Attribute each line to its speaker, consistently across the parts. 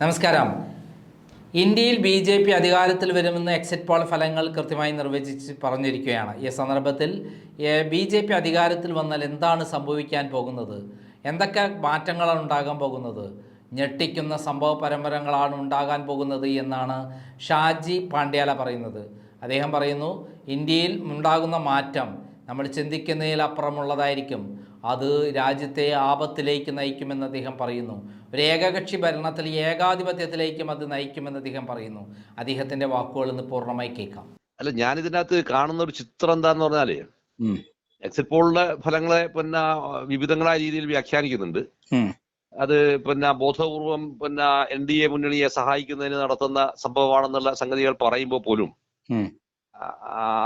Speaker 1: നമസ്കാരം. ഇന്ത്യയിൽ B J P അധികാരത്തിൽ വരുമെന്ന് എക്സിറ്റ് പോൾ ഫലങ്ങൾ കൃത്യമായി നിർവചിച്ച് പറഞ്ഞിരിക്കുകയാണ്. ഈ സന്ദർഭത്തിൽ ബി ജെ പി അധികാരത്തിൽ വന്നാൽ എന്താണ് സംഭവിക്കാൻ പോകുന്നത്? എന്തൊക്കെ മാറ്റങ്ങളാണ് ഉണ്ടാകാൻ പോകുന്നത്? ഞെട്ടിക്കുന്ന സംഭവ പരമ്പരങ്ങളാണ് ഉണ്ടാകാൻ പോകുന്നത് എന്നാണ് ഷാജി പാണ്ഡ്യാല പറയുന്നത്. അദ്ദേഹം പറയുന്നു ഇന്ത്യയിൽ ഉണ്ടാകുന്ന മാറ്റം നമ്മൾ ചിന്തിക്കുന്നതിലപ്പുറമുള്ളതായിരിക്കും അത് രാജ്യത്തെ ആപത്തിലേക്ക് നയിക്കുമെന്ന് അദ്ദേഹം പറയുന്നു. ഒരു ഏകകക്ഷി ഭരണത്തിൽ ഏകാധിപത്യത്തിലേക്കും അത് നയിക്കുമെന്ന് അദ്ദേഹം പറയുന്നു. അദ്ദേഹത്തിന്റെ വാക്കുകൾ ഇന്ന് പൂർണമായി കേൾക്കാം.
Speaker 2: അല്ല ഞാൻ ഇതിനകത്ത് കാണുന്ന ഒരു ചിത്രം എന്താന്ന് പറഞ്ഞാൽ എക്സിറ്റ് പോളിന്റെ ഫലങ്ങളെ പിന്നെ വിവിധങ്ങളായ രീതിയിൽ വ്യാഖ്യാനിക്കുന്നുണ്ട്. അത് പിന്നെ ബോധപൂർവം പിന്നെ എൻ ഡി എ മുന്നണിയെ സഹായിക്കുന്നതിന് നടത്തുന്ന സംഭവമാണെന്നുള്ള സംഗതികൾ പറയുമ്പോൾ പോലും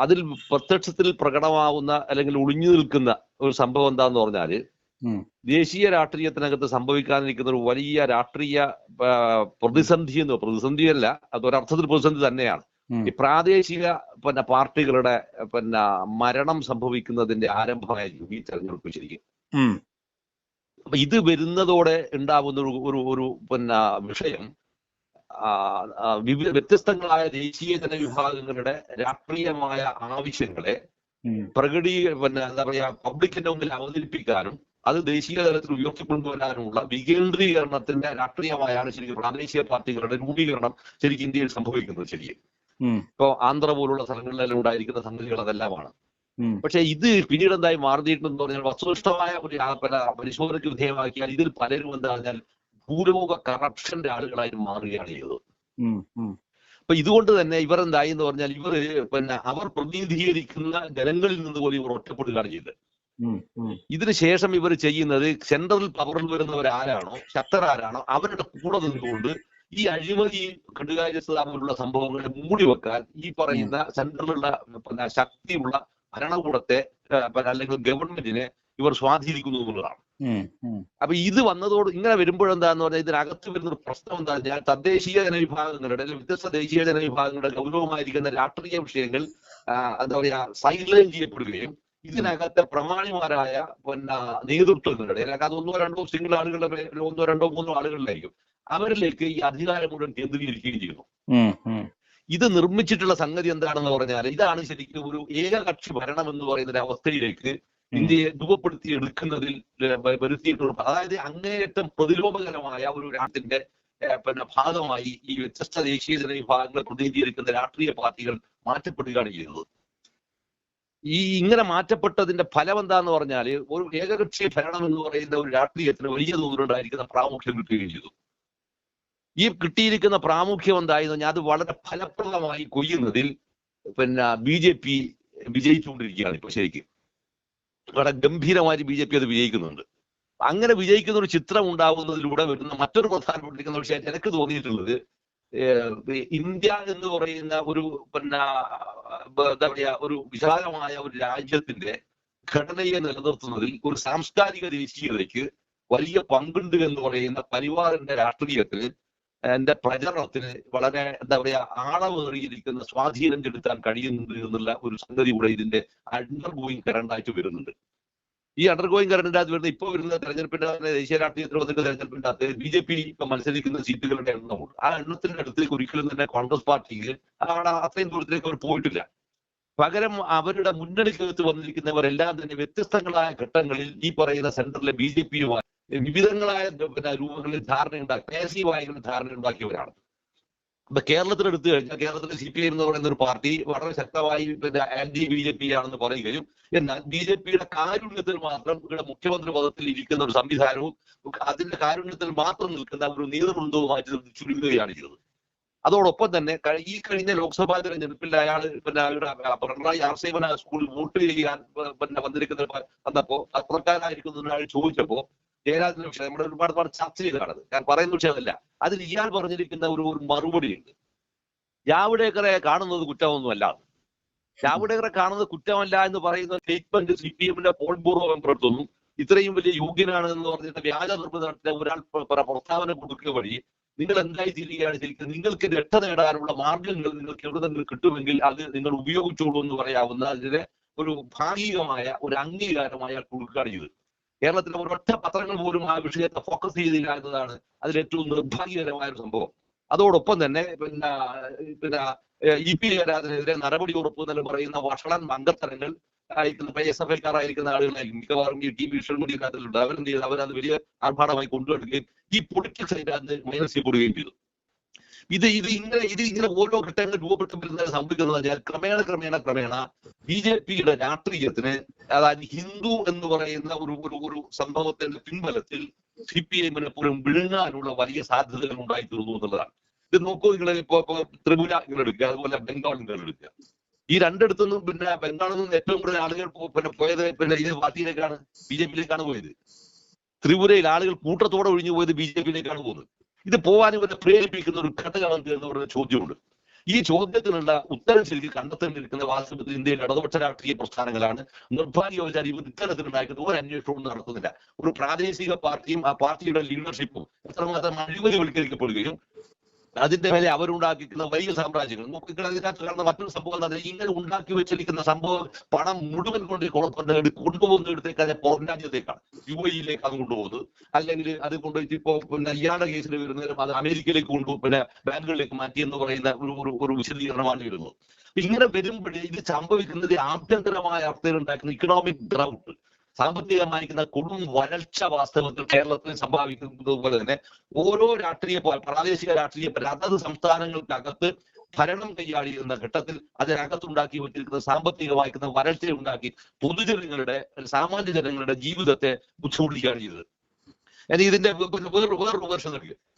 Speaker 2: അതിൽ പ്രത്യക്ഷത്തിൽ പ്രകടമാവുന്ന അല്ലെങ്കിൽ ഒളിഞ്ഞു നിൽക്കുന്ന ഒരു സംഭവം എന്താന്ന്
Speaker 3: പറഞ്ഞാൽ
Speaker 2: ദേശീയ രാഷ്ട്രീയത്തിനകത്ത് സംഭവിക്കാനിരിക്കുന്ന ഒരു വലിയ രാഷ്ട്രീയ പ്രതിസന്ധി എന്ന് പ്രതിസന്ധിയല്ല അത് ഒരർത്ഥത്തിൽ പ്രതിസന്ധി തന്നെയാണ്. ഈ പ്രാദേശിക പിന്നെ പാർട്ടികളുടെ പിന്നെ മരണം സംഭവിക്കുന്നതിന്റെ ആരംഭമായിരിക്കും ഈ തെരഞ്ഞെടുപ്പ് ശരിക്കും. അപ്പൊ ഇത് വരുന്നതോടെ ഉണ്ടാവുന്ന ഒരു ഒരു പിന്നെ വിഷയം വിവിധ വ്യത്യസ്തങ്ങളായ ദേശീയ ജനവിഭാഗങ്ങളുടെ രാഷ്ട്രീയമായ ആവശ്യങ്ങളെ പ്രകടീ പിന്നെ എന്താ പറയാ പബ്ലിക്കിന്റെ മുന്നിൽ അവതരിപ്പിക്കാനും അത് ദേശീയ തലത്തിൽ ഉയർത്തിക്കൊണ്ടുവരാനുമുള്ള വികേന്ദ്രീകരണത്തിന്റെ രാഷ്ട്രീയമായാണ് ശരിക്കും പ്രാദേശിക പാർട്ടികളുടെ രൂപീകരണം ശരിക്കും ഇന്ത്യയിൽ സംഭവിക്കുന്നത് ശരിക്കും. ഇപ്പോ ആന്ധ്ര പോലുള്ള സ്ഥലങ്ങളിലെല്ലാം ഉണ്ടായിരിക്കുന്ന സംഗതികൾ അതെല്ലാമാണ്. പക്ഷെ ഇത് പിന്നീട് എന്തായി മാറിയിട്ടുണ്ടെന്ന് പറഞ്ഞാൽ വസ്തുനിഷ്ഠമായ ഒരു പരിശോധനയ്ക്ക് വിധേയമാക്കിയാൽ ഇതിൽ പലരും എന്താ പറഞ്ഞാൽ ഭൂലോക കറപ്ഷന്റെ ആളുകളായി മാറുകയാണ് ചെയ്തത്. അപ്പൊ ഇതുകൊണ്ട് തന്നെ ഇവർ എന്തായി എന്ന് പറഞ്ഞാൽ ഇവർ പിന്നെ അവർ പ്രതിനിധീകരിക്കുന്ന ജനങ്ങളിൽ നിന്ന് പോലും ഇവർ ഒറ്റപ്പെടുകയാണ് ചെയ്തത്. ഇതിനുശേഷം ഇവർ ചെയ്യുന്നത് സെൻട്രൽ പവറിൽ വരുന്നവരാരാണോ ശക്തരാരാണോ അവരുടെ കൂടെ നിന്നുകൊണ്ട് ഈ അഴിമതി കടുകാര്യ പോലുള്ള സംഭവങ്ങളെ മൂടി വെക്കാൻ ഈ പറയുന്ന സെൻട്രലുള്ള പിന്നെ ശക്തിയുള്ള ഭരണകൂടത്തെ അല്ലെങ്കിൽ ഗവൺമെന്റിനെ ഇവർ സ്വാധീനിക്കുന്നു എന്നുള്ളതാണ്. അപ്പൊ ഇത് വന്നതോട് ഇങ്ങനെ വരുമ്പോഴെന്താന്ന് പറഞ്ഞാൽ ഇതിനകത്ത് വരുന്ന ഒരു പ്രശ്നം എന്താ പറഞ്ഞാൽ തദ്ദേശീയ ജനവിഭാഗങ്ങളുടെ അല്ലെങ്കിൽ വ്യത്യസ്ത ദേശീയ ജനവിഭാഗങ്ങളുടെ ഗൗരവമായിരിക്കുന്ന രാഷ്ട്രീയ വിഷയങ്ങൾ എന്താ പറയാ സൈലൈൻ ചെയ്യപ്പെടുകയും ഇതിനകത്തെ പ്രമാണിമാരായ പിന്നെ നേതൃത്വങ്ങളുടെ അത് ഒന്നോ രണ്ടോ സിംഗിൾ ആളുകളുടെ ഒന്നോ രണ്ടോ മൂന്നോ ആളുകളിലായിരിക്കും അവരിലേക്ക് ഈ അധികാരം മുഴുവൻ കേന്ദ്രീകരിക്കുകയും ചെയ്യുന്നു. ഇത് നിർമ്മിച്ചിട്ടുള്ള സംഗതി എന്താണെന്ന് പറഞ്ഞാൽ ഇതാണ് ശരിക്കും ഒരു ഏകകക്ഷി ഭരണം എന്ന് പറയുന്ന ഒരു അവസ്ഥയിലേക്ക് ഇന്ത്യയെ രൂപപ്പെടുത്തി എടുക്കുന്നതിൽ വരുത്തിയിട്ടുള്ള അതായത് അങ്ങേയറ്റം പ്രതിലോഭകരമായ ഒരു രാജ്യത്തിന്റെ പിന്നെ ഭാഗമായി ഈ വ്യത്യസ്ത ദേശീയ ജനവിഭാഗങ്ങളെ പ്രതിനിധീകരിക്കുന്ന രാഷ്ട്രീയ പാർട്ടികൾ മാറ്റപ്പെടുകയാണ് ചെയ്യുന്നത്. ഈ ഇങ്ങനെ മാറ്റപ്പെട്ടതിന്റെ ഫലം എന്താന്ന് പറഞ്ഞാൽ ഒരു ഏകകക്ഷി ഭരണം എന്ന് പറയുന്ന ഒരു രാഷ്ട്രീയത്തിന് വലിയ തോതിലുണ്ടായിരിക്കുന്ന പ്രാമുഖ്യം കിട്ടുകയും ചെയ്തു. ഈ കിട്ടിയിരിക്കുന്ന പ്രാമുഖ്യം എന്തായെന്ന് പറഞ്ഞാൽ അത് വളരെ ഫലപ്രദമായി കൊയ്യുന്നതിൽ പിന്നെ ബി ജെ പി വിജയിച്ചുകൊണ്ടിരിക്കുകയാണ് ഇപ്പൊ ശരിക്കും. വളരെ ഗംഭീരമായി ബി ജെ പി അത് വിജയിക്കുന്നുണ്ട്. അങ്ങനെ വിജയിക്കുന്ന ഒരു ചിത്രം ഉണ്ടാവുന്നതിലൂടെ വരുന്ന മറ്റൊരു പ്രധാനപ്പെട്ടിരിക്കുന്ന വിഷയം എനിക്ക് തോന്നിയിട്ടുള്ളത് ഇന്ത്യ എന്ന് പറയുന്ന ഒരു പിന്നെ എന്താ പറയാ ഒരു വിശാലമായ ഒരു രാജ്യത്തിന്റെ ഘടനയെ നിലനിർത്തുന്നതിൽ ഒരു സാംസ്കാരിക ദേശീയതയ്ക്ക് വലിയ പങ്കുണ്ട് എന്ന് പറയുന്ന പരിവാറിന്റെ രാഷ്ട്രീയത്തിന് എന്റെ പ്രചരണത്തിന് വളരെ എന്താ പറയാ ആഴമേറിയിരിക്കുന്ന സ്വാധീനം ചെലുത്താൻ കഴിയുന്നുണ്ട് എന്നുള്ള ഒരു സംഗതി കൂടെ ഇതിന്റെ അണ്ടർ ഗോയിങ് കറണ്ടായിട്ട് വരുന്നുണ്ട്. ഈ അണ്ടർ ഗോയിങ് കറണ്ടിന്റെ അത് വരുന്ന ഇപ്പൊ വരുന്ന തെരഞ്ഞെടുപ്പിന്റെ ദേശീയ രാഷ്ട്രീയത്തിൽ വന്നിട്ട് തെരഞ്ഞെടുപ്പിന്റെ അകത്ത് ബി ജെ പി ഇപ്പൊ മത്സരിക്കുന്ന സീറ്റുകളുടെ എണ്ണമുണ്ട്. ആ എണ്ണത്തിന്റെ അടുത്തേക്ക് ഒരിക്കലും തന്നെ കോൺഗ്രസ് പാർട്ടിക്ക് അവിടെ അത്രയും ദൂരത്തിലേക്ക് അവർ പോയിട്ടില്ല. പകരം അവരുടെ മുന്നണിക്കകത്ത് വന്നിരിക്കുന്നവരെല്ലാം തന്നെ വ്യത്യസ്തങ്ങളായ ഘട്ടങ്ങളിൽ ഈ പറയുന്ന സെന്ററിലെ ബി ജെ പിയുമായി വിവിധങ്ങളായ പിന്നെ രൂപങ്ങളിൽ ധാരണ ഉണ്ടാക്കി പാസീവായ ധാരണ ഉണ്ടാക്കിയവരാണ്. ഇപ്പൊ കേരളത്തിൽ എടുത്തു കഴിഞ്ഞാൽ കേരളത്തിലെ സി പി ഐ എന്ന് പറയുന്ന ഒരു പാർട്ടി വളരെ ശക്തമായി പിന്നെ ആന്റി ബി ജെ പി ആണെന്ന് പറയുകയും എന്നാൽ ബി ജെ പിയുടെ കാരുണ്യത്തിൽ മാത്രം ഇവിടെ മുഖ്യമന്ത്രി പദത്തിൽ ഇരിക്കുന്ന ഒരു സംവിധാനവും അതിന്റെ കാരുണ്യത്തിൽ മാത്രം നിൽക്കുന്ന ഒരു നേതൃവൃന്ദവുമായിട്ട് ചുരുങ്ങുകയാണ് ചെയ്തത്. അതോടൊപ്പം തന്നെ ഈ കഴിഞ്ഞ ലോക്സഭാ തെരഞ്ഞെടുപ്പിൽ അയാൾ പിന്നെ പിണറായി ആർസേവന സ്കൂളിൽ വോട്ട് ചെയ്യാൻ പിന്നെ വന്നിരിക്കുന്ന വന്നപ്പോ പത്രക്കാരായിരിക്കുന്ന അയാൾ ചോദിച്ചപ്പോ ജയരാജന്റെ വിഷയം. നമ്മുടെ ഒരുപാട് പാട് ചർച്ച ചെയ്തതാണത് ഞാൻ പറയുന്ന വിഷയമല്ല. അതിൽ ഇയാൾ പറഞ്ഞിരിക്കുന്ന ഒരു ഒരു മറുപടി ഉണ്ട് ജാവ്ദേക്കറെ കാണുന്നത് കുറ്റമൊന്നുമല്ല. ജാവ്ദേക്കറെ കാണുന്നത് കുറ്റമല്ല എന്ന് പറയുന്ന സ്റ്റേറ്റ്മെന്റ് സി പി എമ്മിന്റെ പോൾ ബ്യൂറോ മെമ്പർ ഇത്രയും വലിയ യോഗ്യനാണ് എന്ന് പറഞ്ഞിട്ട് വ്യാജ നിർമ്മിത ഒരാൾ പ്ര- പ്ര- പ്രസ്താവന കൊടുക്കുക വഴി നിങ്ങൾ എന്തായി തീരുകയാണ് ശരിക്കും? നിങ്ങൾക്ക് രക്ഷ നേടാനുള്ള മാർഗങ്ങൾ നിങ്ങൾക്ക് എവിടെ നിന്ന് കിട്ടുമെങ്കിൽ അത് നിങ്ങൾ ഉപയോഗിച്ചോളൂ എന്ന് പറയാവുന്ന അതിന് ഒരു ഭാഗികമായ ഒരു അംഗീകാരമായ കൊടുക്കുകയാണ് ചെയ്തത്.
Speaker 4: കേരളത്തിലെ ഒരൊറ്റ പത്രങ്ങൾ പോലും ആ വിഷയത്തെ ഫോക്കസ് ചെയ്തില്ല എന്നതാണ് അതിൽ ഏറ്റവും നിർഭാഗ്യകരമായ ഒരു സംഭവം. അതോടൊപ്പം തന്നെ പിന്നെ പിന്നെ ഇ പി ജയരാജനെതിരെ നടപടി ഉറപ്പ് എന്ന് പറയുന്ന വഷളൻ മങ്കത്തരങ്ങൾ ആയിരിക്കുന്ന എസ് എഫ് ഐക്കാരായിരിക്കുന്ന ആളുകളായിരിക്കും. മിക്കവാറും ഈ ടി വി വിഷ്വൽ മീഡിയക്കകത്തിലുണ്ട് അവരെന്ത് ചെയ്തു? അവരത് വലിയ ആർഭാടമായി കൊണ്ടുവരികയും ഈ പൊളിറ്റിക്സ് അതിന്റെ അകത്ത് മൈനസ് ചെയ്യപ്പെടുകയും ചെയ്തു. ഇത് ഇത് ഇങ്ങനെ ഇത് ഇങ്ങനെ ഓരോ ഘട്ടങ്ങൾ രൂപപ്പെട്ടു സംഭവിക്കുന്നത് ക്രമേണ ക്രമേണ ക്രമേണ ബി ജെ പിയുടെ രാഷ്ട്രീയത്തിന് അതായത് ഹിന്ദു എന്ന് പറയുന്ന ഒരു ഒരു ഒരു സംഭവത്തിന്റെ പിൻബലത്തിൽ സി പി എമ്മിനെ പോലും വിഴുങ്ങാനുള്ള വലിയ സാധ്യതകൾ ഉണ്ടായി തീർന്നു എന്നുള്ളതാണ്. ഇത് നോക്കൂ നിങ്ങൾ ഇപ്പോ ത്രിപുര നിങ്ങൾ എടുക്കുക അതുപോലെ ബംഗാൾ നിങ്ങൾ എടുക്കുക. ഈ രണ്ടിടത്തുനിന്നും പിന്നെ ബംഗാളിൽ നിന്ന് ഏറ്റവും കൂടുതൽ ആളുകൾ പിന്നെ പോയത് പിന്നെ ഇത് പാർട്ടിയിലേക്കാണ് ബി ജെ പിയിലേക്കാണ് പോയത്. ത്രിപുരയിൽ ആളുകൾ കൂട്ടത്തോടെ ഒഴിഞ്ഞു പോയത് ബി ജെ പിയിലേക്കാണ് പോകുന്നത്. ഇത് പോവാനും ഇവരെ പ്രേരിപ്പിക്കുന്ന ഒരു ഘടകമെന്ത് എന്ന് പറയുന്ന ചോദ്യമുണ്ട്. ഈ ചോദ്യത്തിനുള്ള ഉത്തരം ശരിക്ക് കണ്ടെത്തേണ്ടിയിരിക്കുന്ന വാസ്തവത്തിൽ ഇന്ത്യയിലെ ഇടതുപക്ഷ രാഷ്ട്രീയ പ്രസ്ഥാനങ്ങളാണ്. നിർഭാഗ്യവശാൽ ഇവർ ഇത്തരത്തിലുണ്ടാക്കുന്ന ഒരു അന്വേഷണവും നടത്തുന്നില്ല. ഒരു പ്രാദേശിക പാർട്ടിയും ആ പാർട്ടിയുടെ ലീഡർഷിപ്പും എത്രമാത്രം അഴിമതിവൽക്കരിക്കപ്പെടുകയും അതിന്റെ മേലെ അവരുണ്ടാക്കിക്കുന്ന വലിയ സാമ്രാജ്യങ്ങൾ. നോക്കിക്കൾ അതിനകത്ത് കാണുന്ന മറ്റൊരു സംഭവം പറഞ്ഞാൽ ഇങ്ങനെ ഉണ്ടാക്കി വെച്ചിരിക്കുന്ന സംഭവം പണം മുഴുവൻ കൊണ്ട് കൊണ്ടുപോകുന്ന ഇടത്തേക്ക് അതെ പുറം രാജ്യത്തേക്കാണ് യു എയിലേക്കാണ് കൊണ്ടുപോകുന്നത്. അല്ലെങ്കിൽ അത് കൊണ്ടുപോയിട്ട് ഇപ്പോ പിന്നെ ഇയാളുടെ കേസിൽ വരുന്നേരം അത് അമേരിക്കയിലേക്ക് കൊണ്ടു പിന്നെ ബാങ്കുകളിലേക്ക് മാറ്റി എന്ന് പറയുന്ന ഒരു ഒരു വിശദീകരണമാണ് വരുന്നത്. ഇങ്ങനെ വരുമ്പോഴേ ഇത് സംഭവിക്കുന്നത് ആഭ്യന്തരമായ അവസ്ഥയിൽ ഉണ്ടാക്കുന്ന ഇക്കണോമിക് ഡ്രൗട്ട് സാമ്പത്തികമായിരിക്കുന്ന കൊടും വരൾച്ച വാസ്തവത്തിൽ കേരളത്തിൽ സംഭവിക്കുന്നത് പോലെ തന്നെ ഓരോ രാഷ്ട്രീയ പ്രാദേശിക രാഷ്ട്രീയ അതത് സംസ്ഥാനങ്ങൾക്കകത്ത് ഭരണം കൈയാടിയിരുന്ന ഘട്ടത്തിൽ അതിനകത്തുണ്ടാക്കി വെച്ചിരിക്കുന്ന സാമ്പത്തികമായിരിക്കുന്ന വരൾച്ച ഉണ്ടാക്കി പൊതുജനങ്ങളുടെ സാമാന്യ ജനങ്ങളുടെ ജീവിതത്തെ ബുദ്ധിമുട്ടിക്കുകയാണ് ചെയ്തത് ഇനി ഇതിന്റെ വേറൊരു വേറൊരു വേർഷൻ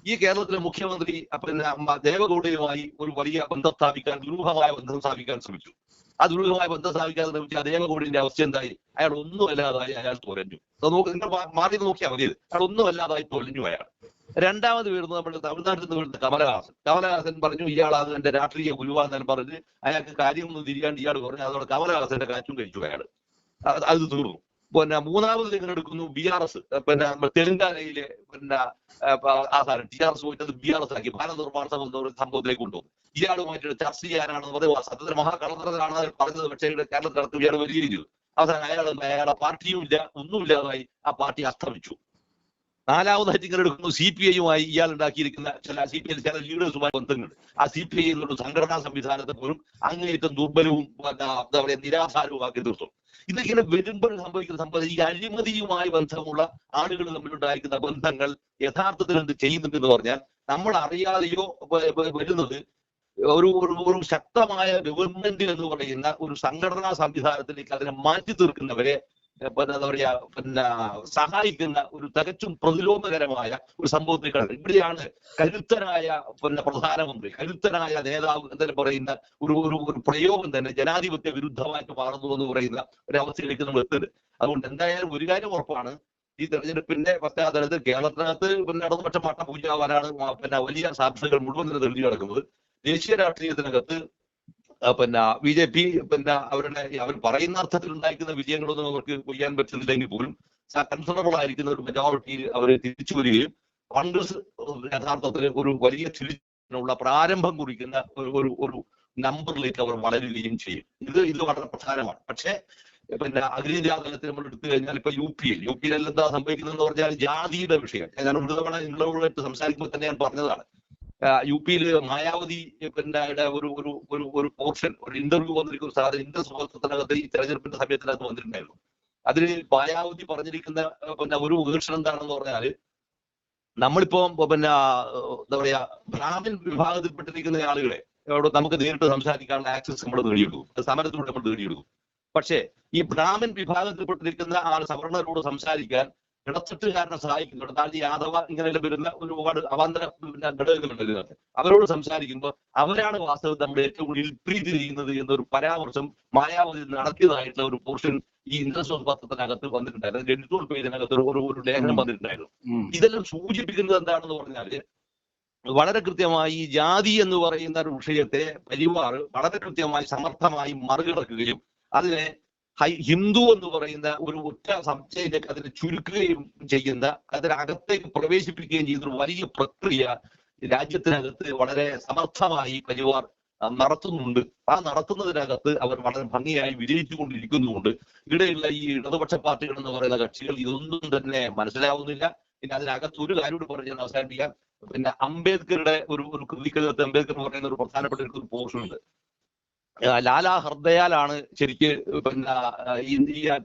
Speaker 4: ഈ കേരളത്തിലെ മുഖ്യമന്ത്രി പിന്നെ ദേവഗൗഡയുമായി ഒരു വലിയ ബന്ധം സ്ഥാപിക്കാൻ ദുരൂഹമായ ബന്ധം സ്ഥാപിക്കാൻ ശ്രമിച്ചു. ആ ദുരൂഹമായ ബന്ധം സ്ഥാപിക്കാതെ ശ്രമിച്ച അദ്ദേഹം കൂടിന്റെ അവസ്ഥ എന്തായി? അയാൾ ഒന്നുമല്ലാതായി അയാൾ തുലഞ്ഞു അത് നോക്ക് നിങ്ങൾ മാറി നോക്കിയാൽ മതി. അയാൾ ഒന്നുമല്ലാതായി തൊലഞ്ഞു അയാൾ. രണ്ടാമത് വരുന്നത് നമ്മുടെ തമിഴ്നാട്ടിൽ നിന്ന് വരുന്ന കമലഹാസൻ. കമലഹാസൻ പറഞ്ഞു ഇയാളാണ് എന്റെ രാഷ്ട്രീയ ഗുരുവാന്നെല്ലാം പറഞ്ഞ് അയാൾക്ക് കാര്യമൊന്നും തിരിയാണ്ട് ഇയാൾ പറഞ്ഞു അതോടെ കമലഹാസന്റെ കാറ്റും കഴിച്ചു അയാൾ. അത് തീർന്നു. പിന്നെ മൂന്നാമത് തിരഞ്ഞെടുക്കുന്നു ബി ആർ എസ് പിന്നെ തെലുങ്കാനയിലെ പിന്നെ ആധാരം ടി ആർ എസ് പോയിട്ട് ബി ആർ എസ് ആക്കി ഭാരത നിർമ്മാണ സഭ എന്ന സംഭവത്തിലേക്ക് കൊണ്ടുപോകും ഇയാളുമായിട്ട് ചർച്ച ചെയ്യാനാണെന്ന് പറയുക സത്യത്തിൽ പറഞ്ഞത്. പക്ഷേ ഇവിടെ കേരളത്തിനകത്ത് ഇയാൾ വരികയും ചെയ്തു അവസാനം അയാൾ അയാളെ പാർട്ടിയും ഇല്ല ഒന്നുമില്ലാതായി ആ പാർട്ടി അസ്തമിച്ചു. നാലാമതായിട്ട് ഇങ്ങനെ എടുക്കുന്നു. സി പി ഐയുമായി ഇയാൾ ഉണ്ടാക്കിയിരിക്കുന്ന ചില സി പി ഐ ചില ലീഡേഴ്സുമായി ബന്ധങ്ങൾ ആ സി പി ഐ എന്നുള്ള സംഘടനാ സംവിധാനത്തെ പോലും അങ്ങേയറ്റം ദുർബലവും എന്താ പറയുക നിരാധാരവുമാക്കി തീർത്തു. ഇതിങ്ങനെ വരുമ്പോൾ സംഭവിക്കുന്ന സംഭവം. ഈ അഴിമതിയുമായി ബന്ധമുള്ള ആളുകൾ തമ്മിലുണ്ടായിരിക്കുന്ന ബന്ധങ്ങൾ യഥാർത്ഥത്തിൽ എന്ത് ചെയ്യുന്നുണ്ടെന്ന് പറഞ്ഞാൽ നമ്മൾ അറിയാതെയോ വരുന്നത് ഒരു ഒരു ശക്തമായ ഗവൺമെന്റ് എന്ന് പറയുന്ന ഒരു സംഘടനാ സംവിധാനത്തിലേക്ക് അതിനെ മാറ്റി തീർക്കുന്നവരെ എന്താ പറയാ പിന്നെ സഹായിക്കുന്ന ഒരു തികച്ചും പ്രതിലോമകരമായ ഒരു സംഭവത്തിൽ കണ്ടത് ഇവിടെയാണ് കരുത്തനായ പിന്നെ പ്രധാനമന്ത്രി കരുത്തനായ നേതാവ് എന്ന് പറയുന്ന ഒരു ഒരു ഒരു പ്രയോഗം തന്നെ ജനാധിപത്യ വിരുദ്ധമായിട്ട് മാറുന്നു എന്ന് പറയുന്ന ഒരു അവസ്ഥയിലേക്ക് നമ്മൾ എത്തുന്നത്. അതുകൊണ്ട് എന്തായാലും ഒരു കാര്യം ഉറപ്പാണ് ഈ തെരഞ്ഞെടുപ്പിന്റെ പശ്ചാത്തലത്തിൽ കേരളത്തിനകത്ത് പിന്നെ ഇടതുപക്ഷ മട്ട പൂജാവാനാണ് പിന്നെ വലിയ സാധ്യതകൾ മുഴുവൻ തെളിഞ്ഞു കിടക്കുന്നത്. ദേശീയ രാഷ്ട്രീയത്തിനകത്ത് പിന്നെ ബി ജെ പി പിന്നെ അവരുടെ അവർ പറയുന്ന അർത്ഥത്തിൽ ഉണ്ടായിരിക്കുന്ന വിജയങ്ങളൊന്നും അവർക്ക് കൊയ്യാൻ പറ്റുന്നില്ലെങ്കിൽ പോലും കൺസർണബിൾ ആയിരിക്കുന്ന ഒരു മെജോറിറ്റിയിൽ അവർ തിരിച്ചു വരികയും കോൺഗ്രസ് യഥാർത്ഥത്തിൽ ഒരു വലിയ തിരിച്ചുള്ള പ്രാരംഭം കുറിക്കുന്ന ഒരു ഒരു നമ്പറിലേക്ക് അവർ വളരുകയും ചെയ്യും. ഇത് ഇത് വളരെ പ്രധാനമാണ്. പക്ഷേ പിന്നെ അഖിലേന്ത്യാ തലത്തിൽ നമ്മൾ എടുത്തു കഴിഞ്ഞാൽ ഇപ്പൊ യു പിയിൽ യു പിയിൽ എന്താ സംഭവിക്കുന്നതെന്ന് പറഞ്ഞാൽ ജാതിയുടെ വിഷയം. ഞാൻ ഒരു തവണ നിങ്ങളോട് സംസാരിക്കുമ്പോൾ തന്നെ ഞാൻ പറഞ്ഞതാണ്. യു പിയിൽ മായാവതി ഒരു ഒരു ഒരു ഒരു പോർഷൻ ഒരു ഇന്റർവ്യൂ വന്നിരിക്കുന്ന സാധനം ഇന്റർ സുഹൃത്തിനകത്ത് ഈ തെരഞ്ഞെടുപ്പിന്റെ സമയത്തിനകത്ത് വന്നിട്ടുണ്ടായിരുന്നു. അതിൽ മായാവതി പറഞ്ഞിരിക്കുന്ന പിന്നെ ഒരു വീക്ഷണം എന്താണെന്ന് പറഞ്ഞാൽ നമ്മളിപ്പോ പിന്നെ എന്താ പറയാ ബ്രാഹ്മിൻ വിഭാഗത്തിൽപ്പെട്ടിരിക്കുന്ന ആളുകളെ അവിടെ നമുക്ക് നേരിട്ട് സംസാരിക്കാനുള്ള ആക്സസ് നമ്മൾ നേടിയെടുക്കും. സമരത്തിലൂടെ നമ്മൾ നേടിയെടുക്കും. പക്ഷേ ഈ ബ്രാഹ്മിൻ വിഭാഗത്തിൽപ്പെട്ടിരിക്കുന്ന ആൾ സവർണരോട് സംസാരിക്കാൻ ഇടത്തട്ടുകാരനെ സഹായിക്കുന്നുണ്ട്. താഴ്ച യാദവ ഇങ്ങനെ വരുന്ന ഒരുപാട് അവാന്തര പിന്നെ ഘടകങ്ങളുണ്ട് ഇതിനകത്ത്. അവരോട് സംസാരിക്കുമ്പോൾ അവരാണ് വാസ്തവത്തിൽ നമ്മുടെ ഏറ്റവും കൂടുതൽ പ്രീതി ചെയ്യുന്നത് എന്നൊരു പരാമർശം മായാവതി നടത്തിയതായിട്ടുള്ള ഒരു പോർഷൻ ഈ ഇന്ദ്രസ്വസ് പത്രത്തിനകത്ത് വന്നിട്ടുണ്ടായിരുന്നു. എഡിറ്റോറിയൽ പേജിനകത്ത് ഒരു ഒരു ലേഖനം വന്നിട്ടുണ്ടായിരുന്നു. ഇതെല്ലാം സൂചിപ്പിക്കുന്നത് എന്താണെന്ന് പറഞ്ഞാൽ വളരെ കൃത്യമായി ജാതി എന്ന് പറയുന്ന ഒരു വിഷയത്തെ പരിവാർ വളരെ കൃത്യമായി സമർത്ഥമായി മറികടക്കുകയും അതിനെ ഹിന്ദു എന്ന് പറയുന്ന ഒരു ഒറ്റ സംശയത്തിലേക്ക് അതിനെ ചുരുക്കുകയും ചെയ്യുന്ന അതിനകത്തേക്ക് പ്രവേശിപ്പിക്കുകയും ചെയ്യുന്ന വലിയ പ്രക്രിയ രാജ്യത്തിനകത്ത് വളരെ സമർത്ഥമായി പരിവാർ നടത്തുന്നുണ്ട്. ആ നടത്തുന്നതിനകത്ത് അവർ വളരെ ഭംഗിയായി വിജയിച്ചു കൊണ്ടിരിക്കുന്നുമുണ്ട് ഇവിടെയുള്ള ഈ ഇടതുപക്ഷ പാർട്ടികൾ എന്ന് പറയുന്ന കക്ഷികൾ ഇതൊന്നും തന്നെ മനസ്സിലാവുന്നില്ല. പിന്നെ അതിനകത്ത് ഒരു കാര്യം പറഞ്ഞ് ഞാൻ അവസാനിപ്പിക്കാം. പിന്നെ അംബേദ്കറുടെ ഒരു ഒരു കൃതിക്കകത്ത് അംബേദ്കർ പറയുന്ന ഒരു പ്രധാനപ്പെട്ട ഒരു പോർഷൻ ഉണ്ട്. ലാലാ ഹൃദയാലാണ് ശരിക്ക് പിന്നെ ഈ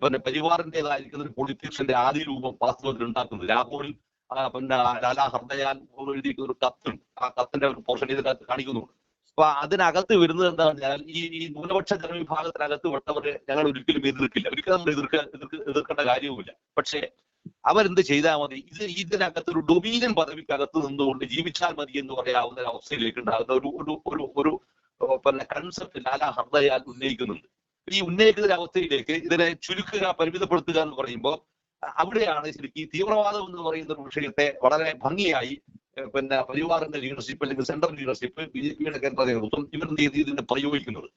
Speaker 4: പിന്നെ പരിവാറിന്റേതായിരിക്കുന്ന ഒരു പൊളിറ്റീഷ്യന്റെ ആദ്യ രൂപം വാസ്തവത്തിൽ ഉണ്ടാക്കുന്നത്. ലാഹോറിൽ പിന്നെ ലാലാ ഹൃദയാൽ എഴുതിയിരിക്കുന്ന ഒരു കത്തുണ്ട് ആ കത്തിന്റെ ഒരു പോർഷൻ ഇതിനകത്ത് കാണിക്കുന്നു അപ്പൊ അതിനകത്ത് വരുന്നത് എന്താണെന്ന് പറഞ്ഞാൽ ഈ ഈ ന്യൂനപക്ഷ ജനവിഭാഗത്തിനകത്ത് വട്ടവരെ ഞങ്ങൾ ഒരിക്കലും എതിർക്കില്ല. ഒരിക്കലും നമ്മൾ എതിർക്ക എതിർക്ക് എതിർക്കേണ്ട കാര്യവുമില്ല. പക്ഷേ അവരെന്ത് ചെയ്താൽ മതി? ഇത് ഇതിനകത്ത് ഒരു ഡൊമീനിയൻ പദവിക്കകത്ത് നിന്നുകൊണ്ട് ജീവിച്ചാൽ മതി എന്ന് പറയാവുന്ന ഒരു അവസ്ഥയിലേക്ക് ഉണ്ടാകുന്ന ഒരു ഒരു ഒരു പിന്നെ കൺസെപ്റ്റ് ലാലാ ഹർദയാൽ ഉന്നയിക്കുന്നുണ്ട്? ഈ ഉന്നയിക്കുന്ന അവസ്ഥയിലേക്ക് ഇതിനെ ചുരുക്കുക പരിമിതപ്പെടുത്തുക എന്ന് പറയുമ്പോൾ അവിടെയാണ് ശരിക്കും ഈ തീവ്രവാദം എന്ന് പറയുന്ന ഒരു വിഷയത്തെ വളരെ ഭംഗിയായി പിന്നെ പരിവാറിന്റെ ലീഡർഷിപ്പ് അല്ലെങ്കിൽ സെൻട്രൽ ലീഡർഷിപ്പ് ബി ജെ പിയുടെ കേന്ദ്ര നേതൃത്വം എന്ത് ഇതിനെ പ്രയോഗിക്കുന്നത്.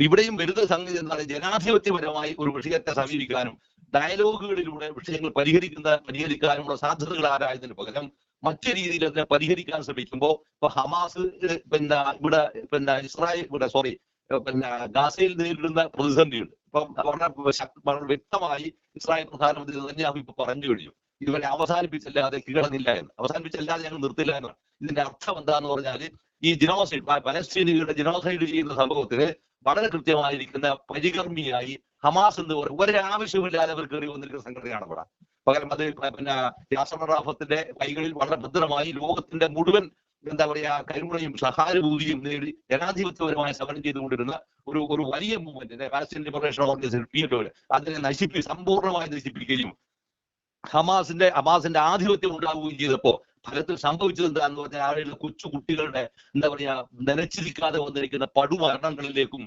Speaker 4: ഇവിടെയും വരുന്ന സംഗതി എന്താണ്? ജനാധിപത്യപരമായി ഒരു വിഷയത്തെ സമീപിക്കാനും ഡയലോഗുകളിലൂടെ വിഷയങ്ങൾ പരിഹരിക്കുന്ന പരിഹരിക്കാനുമുള്ള സാധ്യതകൾ ആരായതിന് പകരം മറ്റു രീതിയിൽ അതിനെ പരിഹരിക്കാൻ ശ്രമിക്കുമ്പോൾ ഇപ്പൊ ഹമാസ് പിന്നെ ഇവിടെ പിന്നെ ഇസ്രായേൽ ഇവിടെ സോറി പിന്നെ ഗാസയിൽ നേരിടുന്ന പ്രതിസന്ധിയുണ്ട്. ഇപ്പം വളരെ വ്യക്തമായി ഇസ്രായേൽ പ്രധാനമന്ത്രി നെതന്യാഹു ഇപ്പൊ പറഞ്ഞു കഴിഞ്ഞു. ഇവരെ അവസാനിപ്പിച്ചല്ലാതെ കീഴടങ്ങില്ല എന്ന്. അവസാനിപ്പിച്ചല്ലാതെ ഞങ്ങൾ നിർത്തില്ല എന്നാണ്. ഇതിന്റെ അർത്ഥം എന്താന്ന് പറഞ്ഞാൽ ഈ ജിനോസൈഡ് പലസ്തീനികളുടെ ജിനോസൈഡ് ചെയ്യുന്ന സംഭവത്തിന് വളരെ കൃത്യമായിരിക്കുന്ന പരികർമ്മിയായി ഹമാസ് എന്ന് പറയും? ഒരാവശ്യമില്ലാതെ അവർ കയറി വന്നിരിക്കുന്ന സംഘടനയാണ് ഇവിടെ പകരം അത് പിന്നെ യാസർ റാഫത്തിന്റെ കൈകളിൽ വളരെ ഭദ്രമായി ലോകത്തിന്റെ മുഴുവൻ എന്താ പറയാ കരുണയും സഹാനുഭൂതിയും നേടി ജനാധിപത്യപരമായി സമരം ചെയ്തുകൊണ്ടിരുന്ന ഒരു ഒരു വലിയ മൂവ്മെന്റ് പാലസ്തീൻ ലിബറേഷൻ ഓർഗനൈസേഷൻ അതിനെ നശിപ്പി സമ്പൂർണമായി നശിപ്പിക്കുകയും ഹമാസിന്റെ ഹമാസിന്റെ ആധിപത്യം ഉണ്ടാവുകയും ചെയ്തപ്പോ ഫലത്തിൽ സംഭവിച്ചത് എന്താന്ന് പറഞ്ഞാൽ ആളുകളുടെ കൊച്ചു കുട്ടികളുടെ എന്താ പറയാ നനച്ചിരിക്കാതെ വന്നിരിക്കുന്ന പടുമരണങ്ങളിലേക്കും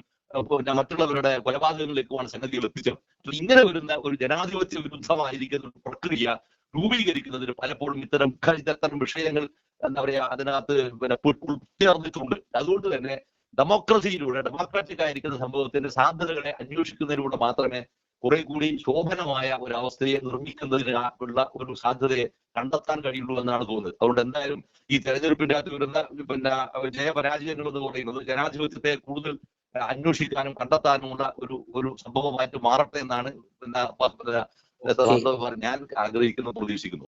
Speaker 4: മറ്റുള്ളവരുടെ കൊലപാതകങ്ങളിലേക്കുമാണ് സംഗതികൾ എത്തിച്ചത്. ഇങ്ങനെ വരുന്ന ഒരു ജനാധിപത്യ വിരുദ്ധമായിരിക്കുന്ന ഒരു പ്രക്രിയ രൂപീകരിക്കുന്നതിന് പലപ്പോഴും ഇത്തരം ഇത്തരം വിഷയങ്ങൾ എന്താ പറയാ അതിനകത്ത് പിന്നെ ഉൾ- ഉൾച്ചേർന്നിട്ടുണ്ട്. അതുകൊണ്ട് തന്നെ ഡെമോക്രസിയിലൂടെ ഡെമോക്രാറ്റിക് ആയിരിക്കുന്ന സംഭവത്തിന്റെ സാധ്യതകളെ അന്വേഷിക്കുന്നതിലൂടെ മാത്രമേ കുറെ കൂടി ശോഭനമായ ഒരു അവസ്ഥയെ നിർമ്മിക്കുന്നതിന് ഉള്ള ഒരു സാധ്യതയെ കണ്ടെത്താൻ കഴിയുള്ളൂ എന്നാണ് തോന്നുന്നത് അതുകൊണ്ട് എന്തായാലും ഈ തെരഞ്ഞെടുപ്പിന്റെ അകത്ത് വരുന്ന പിന്നെ ജയപരാജയങ്ങൾ എന്ന് പറയുന്നത് ജനാധിപത്യത്തെ കൂടുതൽ അന്വേഷിക്കാനും കണ്ടെത്താനുമുള്ള ഒരു ഒരു സംഭവമായിട്ട് മാറട്ടെ എന്നാണ് ഞാൻ ആഗ്രഹിക്കുന്നു പ്രതീക്ഷിക്കുന്നു